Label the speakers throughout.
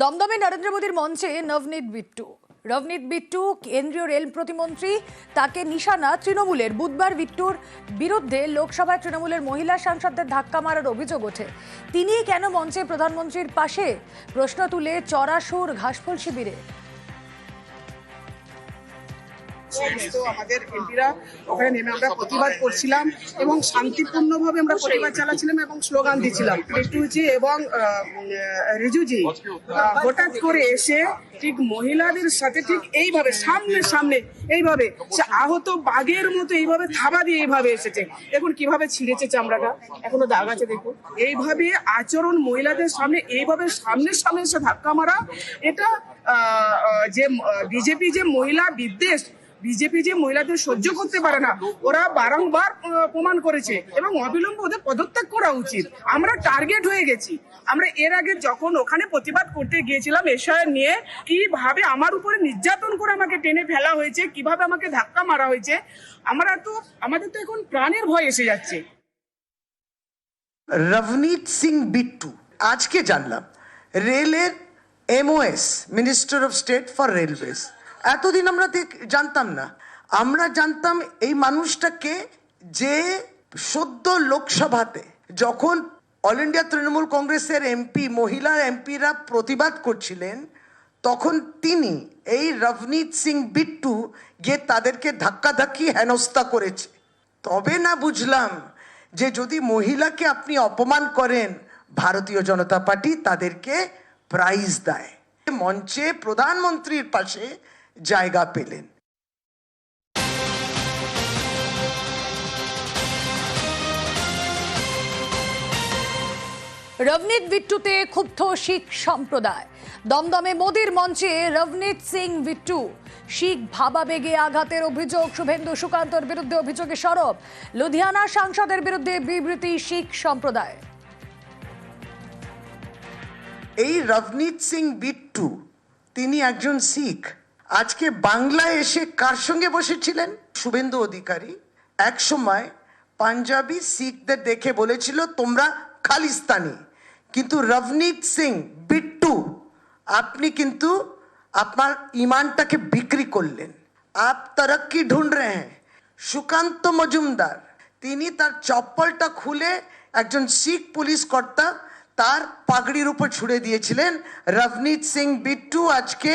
Speaker 1: দমদমে নরেন্দ্র মোদীর মঞ্চে নবনীত বিট্টু। রবনীত বিট্টু, কেন্দ্রীয় রেল প্রতিমন্ত্রী, তাকে নিশানা তৃণমূলের। বুধবার বিট্টুর বিরুদ্ধে লোকসভায় তৃণমূলের মহিলা সাংসদদের ধাক্কা মারার অভিযোগ ওঠে। তিনি কেন মঞ্চে প্রধানমন্ত্রীর পাশে? প্রশ্ন তুলে চড়াসুর ঘাসফুল শিবিরে।
Speaker 2: আমাদের এমপিরা ওখানে নেমে আমরা প্রতিবাদ করছিলাম এবং শান্তিপূর্ণভাবে আমরা প্রতিবাদ চালাচ্ছিলাম এবং স্লোগান দিচ্ছিলাম। বিট্টুজি এবং রিজুজি হঠাৎ করে এসে ঠিক মহিলাদের সাথে ঠিক এইভাবে, সামনে সামনে এইভাবে, সে আহত বাঘের মতো এইভাবে থাবা দিয়ে এইভাবে এসেছে। দেখুন কীভাবে ছিঁড়েছে চামড়াটা। এখনও দাগ আছে, দেখুন। এইভাবে আচরণ মহিলাদের সামনে, এইভাবে সামনে সামনে এসে ধাক্কা মারা, এটা যে বিজেপি যে মহিলা বিদ্বেষ বিজেপি যে মহিলাদের সহ্য করতে পারে না, ওরা বারংবার প্রমাণ করেছে এবং অবিলম্বে ওদের পদত্যাগ করা উচিত। আমরা টার্গেট হয়ে গেছি। আমরা এর আগে যখন ওখানে প্রতিবাদ করতে গিয়েছিলাম এসআইআর নিয়ে, কীভাবে আমার উপরে নির্যাতন করে আমাকে টেনে ফেলা হয়েছে, কীভাবে আমাকে ধাক্কা মারা হয়েছে, আমরা তো, আমাদের তো এখন প্রাণের ভয় এসে যাচ্ছে।
Speaker 3: রভনীত সিং বিট্টু, আজকে জানলাম, রেলের MOS minister of state for railways এতদিন আমরা জানতাম না। আমরা জানতাম এই মানুষটাকে যে সদ্য লোকসভাতে যখন অল ইন্ডিয়া তৃণমূল কংগ্রেসের এমপি, মহিলা এমপিরা প্রতিবাদ করছিলেন, তখন তিনি এই রভনীত সিং বিট্টু গিয়ে তাদেরকে ধাক্কাধাক্কি হেনস্থা করেছে। তবে না বুঝলাম যে যদি মহিলাকে আপনি অপমান করেন, ভারতীয় জনতা পার্টি তাদেরকে প্রাইজ দেয়। মঞ্চে প্রধানমন্ত্রীর পাশে জায়গা পেলেন।
Speaker 1: রবনীত বিট্টুতে ক্ষুব্ধ শিখ সম্প্রদায়। দমদমে মোদীর মঞ্চে রবনীত সিং বিট্টু। শিখ ভাবাবেগে আঘাতের অভিযোগ শুভেন্দু সুকান্তর বিরুদ্ধে অভিযোগে সরব। লুধিয়ানা সাংসদের বিরুদ্ধে বিবৃতি শিখ সম্প্রদায়।
Speaker 3: এই রবনীত সিং বিট্টু তিনি একজন শিখ। আজকে বাংলায় এসে কার সঙ্গে বসেছিলেন? শুভেন্দু অধিকারী। এক সময় পাঞ্জাবি শিখদের দেখে বলেছিল, তোমরা খালিস্তানি। কিন্তু রবনীত সিং, বিট্টু, আপনি কিন্তু আপনার ইমানটাকে বিক্রি করলেন। আপ তরক্কি ঢুঁড় রে হ্যাঁ সুকান্ত মজুমদার, তিনি তার চপ্পলটা খুলে একজন শিখ পুলিশ কর্তা তার পাগড়ির উপর ছুড়ে দিয়েছিলেন রভনীত সিং বিট্টু, আজকে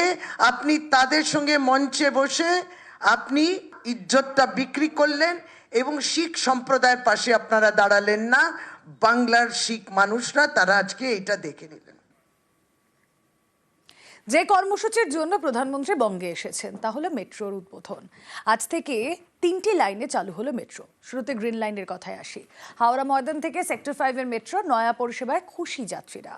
Speaker 3: আপনি তাদের সঙ্গে মঞ্চে বসে আপনি ইজ্জতটা বিক্রি করলেন এবং শিখ সম্প্রদায়ের পাশে আপনারা দাঁড়ালেন না। বাংলার শিখ মানুষরা তারা আজকে এটা দেখে নিলেন।
Speaker 1: যে কর্মসূচির জন্য প্রধানমন্ত্রী বঙ্গে এসেছেন তা হলো মেট্রোর উদ্বোধন। আজ থেকে তিনটি লাইনে চালু হলো মেট্রো। শুরুতে গ্রিন লাইনের কথায় আসি। হাওড়া ময়দান থেকে সেক্টর ফাইভের মেট্রো নয়া পরিষেবায় খুশি যাত্রীরা।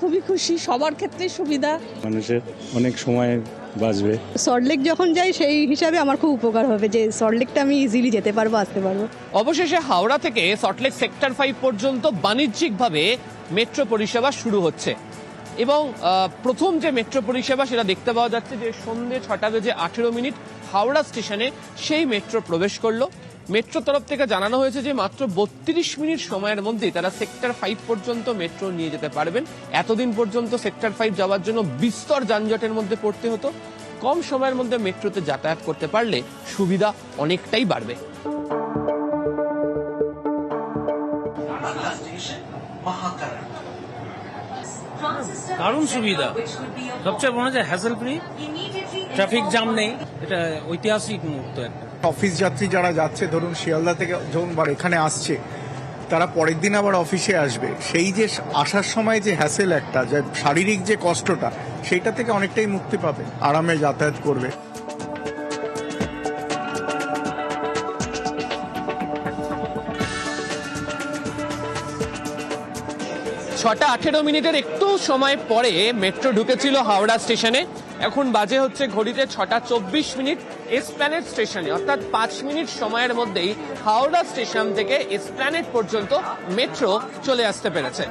Speaker 4: খুবই খুশি সবার ক্ষেত্রে সুবিধা।
Speaker 5: মানুষের অনেক সময় বাঁচবে।
Speaker 4: সল্টলেক যখন যাই সেই হিসাবে আমার খুব উপকার হবে যে সল্টলেকটা আমি ইজিলি যেতে পারব আসতে পারব।
Speaker 6: অবশেষে হাওড়া থেকে সল্টলেক সেক্টর ফাইভ পর্যন্ত বাণিজ্যিকভাবে মেট্রো পরিষেবা শুরু হচ্ছে। এবং প্রথম যে মেট্রো পরিষেবা সেটা দেখতে পাওয়া যাচ্ছে যে সন্ধ্যে ছটা বেজে আঠেরো মিনিট হাওড়া স্টেশনে সেই মেট্রো প্রবেশ করল। মেট্রো তরফ থেকে জানানো হয়েছে যে মাত্র বত্রিশ মিনিট সময়ের মধ্যেই তারা সেক্টর ফাইভ পর্যন্ত মেট্রো নিয়ে যেতে পারবেন। এতদিন পর্যন্ত সেক্টর ফাইভ যাওয়ার জন্য বিস্তর যানজটের মধ্যে পড়তে হতো। কম সময়ের মধ্যে মেট্রোতে যাতায়াত করতে পারলে সুবিধা অনেকটাই বাড়বে।
Speaker 7: দারুণ সুবিধা। সবচেয়ে মনে হয় হ্যাসেল ফ্রি ট্রাফিক জ্যাম নেই। এটা ঐতিহাসিক মুহূর্ত একটা।
Speaker 8: অফিস যাত্রী যারা যাচ্ছে, ধরুন শিয়ালদা থেকে যখন বা এখানে আসছে, তারা পরের দিন আবার অফিসে আসবে। সেই যে আসার সময় যে হ্যাসেল একটা, যে শারীরিক যে কষ্টটা, সেইটা থেকে অনেকটাই মুক্তি পাবে, আরামে যাতায়াত করবে।
Speaker 6: ছটা আঠেরো মিনিটের একটু সময় পরে মেট্রো ঢুকেছিল হাওড়া স্টেশনে। এখন বাজে হচ্ছে ঘড়িতে ছটা চব্বিশ মিনিট। এসপ্ল্যানেট স্টেশনে, অর্থাৎ পাঁচ মিনিট সময়ের মধ্যেই হাওড়া স্টেশন থেকে এসপ্ল্যানেট পর্যন্ত মেট্রো চলে আসতে পেরেছে।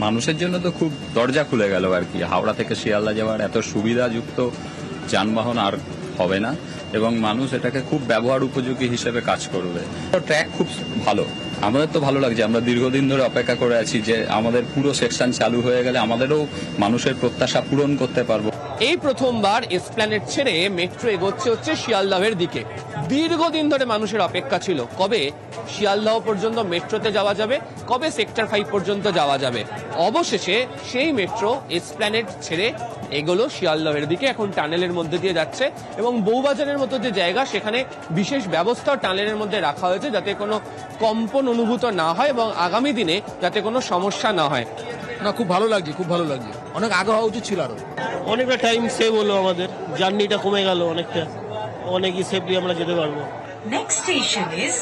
Speaker 9: মানুষের জন্য তো খুব দরজা খুলে গেল আর কি। হাওড়া থেকে শিয়ালদা যাওয়ার এত সুবিধাযুক্ত যানবাহন আর হবে না এবং মানুষ এটাকে খুব ব্যবহার উপযোগী হিসেবে কাজ করবে। ট্র্যাক খুব ভালো। আমাদের তো ভালো লাগছে। আমরা দীর্ঘদিন ধরে অপেক্ষা করে আছি যে আমাদের পুরো সেকশন চালু হয়ে গেলে আমাদেরও মানুষের প্রত্যাশা পূরণ করতে পারব।
Speaker 6: এই প্রথমবার এসপ্ল্যানেট ছেড়ে মেট্রো এগোচ্ছে হচ্ছে শিয়ালদাহের দিকে। দীর্ঘদিন ধরে মানুষের অপেক্ষা ছিল, কবে শিয়ালদাহ পর্যন্ত মেট্রোতে যাওয়া যাবে, কবে সেক্টর ফাইভ পর্যন্ত যাওয়া যাবে? অবশেষে সেই মেট্রো এসপ্ল্যানেট ছেড়ে এগুলো শিয়ালদহের দিকে, এখন টানেলের মধ্যে দিয়ে যাচ্ছে এবং বউবাজারের মতো যে জায়গা, সেখানে বিশেষ ব্যবস্থা টানেলের মধ্যে রাখা হয়েছে যাতে কোনো কম্পন অনুভূত না হয় এবং আগামী দিনে যাতে কোনো সমস্যা না হয়।
Speaker 10: না, খুব ভালো লাগছে, খুব ভালো লাগছে। অনেক আগে হওয়া উচিত ছিল আরও
Speaker 7: অনেকটা টাইম সেভ হলো আমাদের জার্নিটা কমে গেল অনেকটা অনেকই সেফলি আমরা যেতে পারব
Speaker 11: Next station is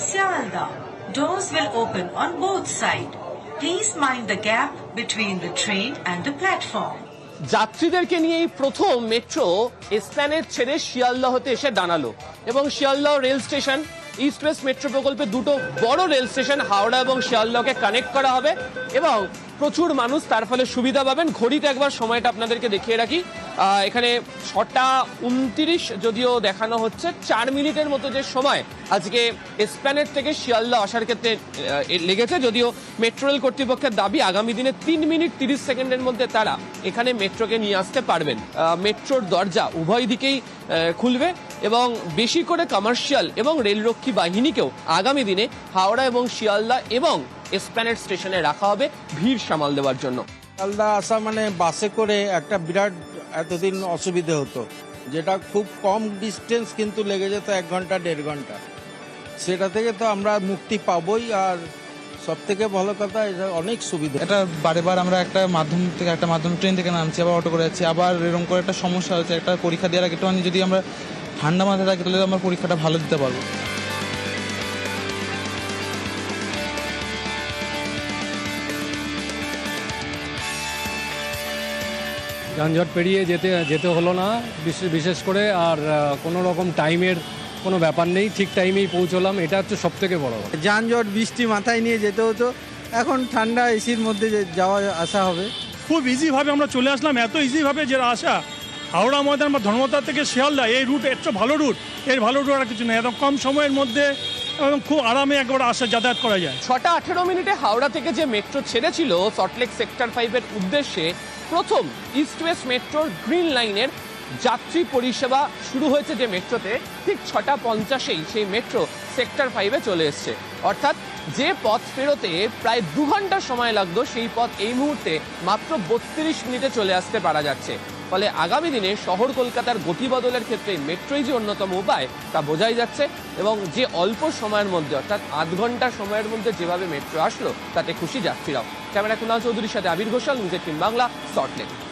Speaker 11: Sialda. Doors will open on both sides. Please mind the gap between the train and the platform.
Speaker 6: যাত্রীদেরকে নিয়ে এই প্রথম মেট্রো এসপ্ল্যানেট ছেড়ে শিয়ালদহতে এসে দাঁড়াল এবং Sealdah rail station east west metro প্রকল্পে দুটো বড় রেল স্টেশন হাওড়া এবং শিয়ালদহকে কানেক্ট করা হবে এবং প্রচুর মানুষ, তার ফলে সুবিধা পাবেন। ঘড়িতে একবার সময়টা আপনাদেরকে দেখিয়ে রাখি। এখানে ছটা উনত্রিশ যদিও দেখানো হচ্ছে, চার মিনিটের মতো যে সময় আজকে এসপ্ল্যানেট থেকে শিয়ালদহ আসার ক্ষেত্রে লেগেছে। যদিও মেট্রো রেল কর্তৃপক্ষের দাবি, আগামী দিনে তিন মিনিট তিরিশ সেকেন্ডের মধ্যে তারা এখানে মেট্রোকে নিয়ে আসতে পারবেন। মেট্রোর দরজা উভয় দিকেই খুলবে এবং বেশি করে কমার্শিয়াল এবং রেলরক্ষী বাহিনীকেও আগামী দিনে হাওড়া এবং শিয়ালদা এবং এসপ্ল্যানেট স্টেশনে রাখা হবে ভিড় সামাল দেওয়ার জন্য।
Speaker 10: শিয়ালদা আসা মানে বাসে করে একটা বিরাট এতদিন অসুবিধে হতো। যেটা খুব কম ডিস্টেন্স কিন্তু লেগে যেত এক ঘণ্টা দেড় ঘণ্টা। সেটা থেকে তো আমরা মুক্তি পাবোই আর সব থেকে ভালো কথা এটা অনেক সুবিধা।
Speaker 12: এটা বারে বার আমরা একটা মাধ্যম থেকে একটা মাধ্যম ট্রেন থেকে নামছি আবার অটো করে যাচ্ছি। আবার এরকম করে একটা সমস্যা হচ্ছে একটা পরীক্ষা দেওয়ার আগে যদি আমরা ঠান্ডা মাথায় থাকি তাহলে আমরা পরীক্ষাটা ভালো দিতে পারব।
Speaker 5: যানজট পেরিয়ে যেতে যেতে হলো না বিশেষ- বিশেষ করে আর কোনো রকম টাইমের কোনো ব্যাপার নেই ঠিক টাইমেই পৌঁছলাম এটা হচ্ছে সব থেকে বড়
Speaker 10: যানজট বৃষ্টি মাথায় নিয়ে যেতে হতো এখন ঠান্ডা এসির মধ্যে যাওয়া আসা হবে।
Speaker 5: খুব ইজিভাবে আমরা চলে আসলাম এত ইজিভাবে যে আসা হাওড়া ময়দান বা ধর্মতার থেকে শিয়ালদা এই রুট তো ভালো রুট এর ভালো রুট আর কিছু নেই এত কম সময়ের মধ্যে এবং খুব আরামে একবার আসা যাতায়াত করা যায়।
Speaker 6: ছটা আঠেরো মিনিটে হাওড়া থেকে যে মেট্রো ছেড়েছিল সল্টলেক সেক্টর ফাইভের উদ্দেশ্যে প্রথম ইস্ট ওয়েস্ট মেট্রোর গ্রিন লাইনের যাত্রী পরিষেবা শুরু হয়েছে যে মেট্রোতে ঠিক ছটা পঞ্চাশেই সেই মেট্রো সেক্টর ফাইভে চলে এসছে। অর্থাৎ যে পথ ফেরোতে প্রায় দু ঘণ্টা সময় লাগতো, সেই পথ এই মুহূর্তে মাত্র বত্রিশ মিনিটে চলে আসতে পারা যাচ্ছে। ফলে আগামী দিনে শহর কলকাতার গতি বদলের ক্ষেত্রে মেট্রোই যে অন্যতম উপায়, তা বোঝাই যাচ্ছে এবং যে অল্প সময়ের মধ্যে, অর্থাৎ আধ ঘণ্টা সময়ের মধ্যে যেভাবে মেট্রো আসলো, তাতে খুশি যাত্রীরাও। ক্যামেরা কুণাল চৌধুরীর সাথে আবির ঘোষাল নিজের টিম বাংলা, সল্টলেক।